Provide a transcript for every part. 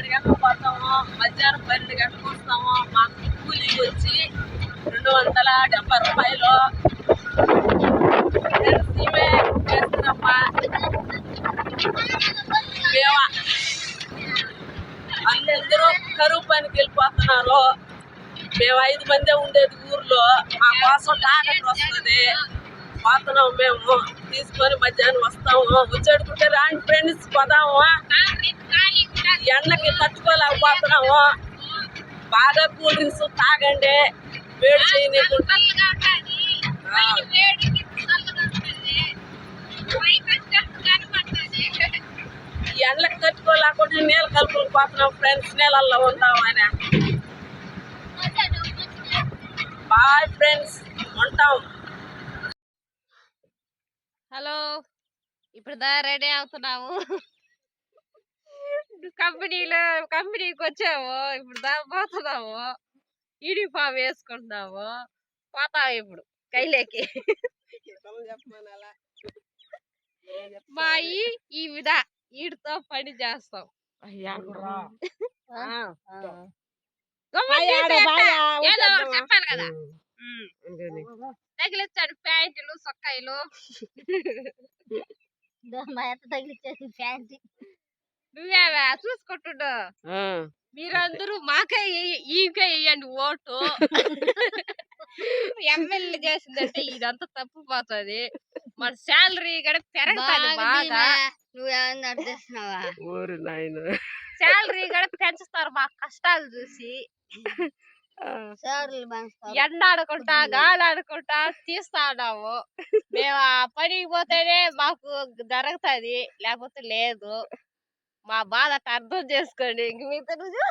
ఏడు గంటలకు పోతాము మధ్యాహ్నం పన్నెండు గంటలకు వస్తాము. మాకు కూలీ వచ్చి రెండు వందల డెబ్బై రూపాయలు. నేను సీమే చేస్తున్నామ్మా అందరూ కరువు పనికి వెళ్ళిపోతున్నారు. మేము ఐదు మందే ఉండేది ఊర్లో. మా కోసం టాకెట్ వస్తుంది. పోతున్నాం మేము. తీసుకొని మధ్యాహ్నం వస్తాము. వచ్చేటుకుంటే రాండి ఫ్రెండ్స్ పోదాము. ఎండకి తట్టుకోలేకపోతున్నాము. బాగా కూల్ డ్రింక్స్ తాగండి వేడి. ఈ ఎండలకు తట్టుకోలేకుండా నీళ్ళు పోతున్నాం ఫ్రెండ్స్ నీళ్ళల్లో ఉందామని బాయ్ ఫ్రెండ్స్ ఉంటాం. హలో ఇప్పుడు దా రెడీ అవుతున్నాము? కంపెనీలో కంపెనీకి వచ్చాము. ఇప్పుడు దా పోతున్నాము. యూనిఫామ్ వేసుకుంటున్నాము. పోతాము ఇప్పుడు కైలేకి. మా ఈ విధ వీడితో పని చేస్తాం. ఎట్టా? ఏదో చెప్పాలి కదా. తగిలిచ్చాడు ప్యాంటులు సొక్కాయిలు. తగిలిచ్చేసి ప్యాంట్. నువ్వేవా? చూసుకుంటుండు. మీరందరూ మాకే వేయండి ఓటు. ఎమ్మెల్యే చేసిందంటే ఇదంతా తప్పు పోతుంది మన శాలరీ కూడా పెరుగుతుంది బాగా నువ్వేమన్నా అర్థిస్తున్నావా? ఊరు నాయన. శాలరీ కూడా పెంచుతారు మా కష్టాలు చూసి. సార్లు పంచుతావు ఎండాడుకుంటా గాలాడుకుంటా తీస్తాడాము మేము ఆ పనికి పోతేనే మాకు జరుగుతుంది లేకపోతే లేదు. మా బాధ అట్ట అర్థం చేసుకోండి. ఇంక మిగతా రోజు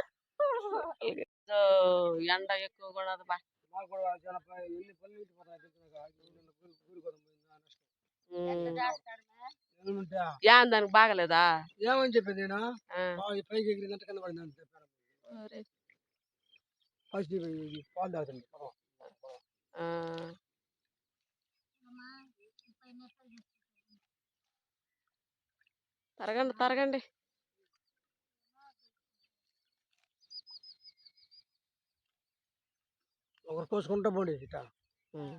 ఎండ ఎక్కువ కూడా బా ఏం దానికి బాగలేదా? ఏమని చెప్పేది నేను? పైకి ఎగిరిందంటే కింద పడింది అంతే ఫస్ట్ పాలు తాగుతుంది. తరగండి తరగండి. ఒకరు కోసుకుంటా పోండి ఇట్లా ఉమ్.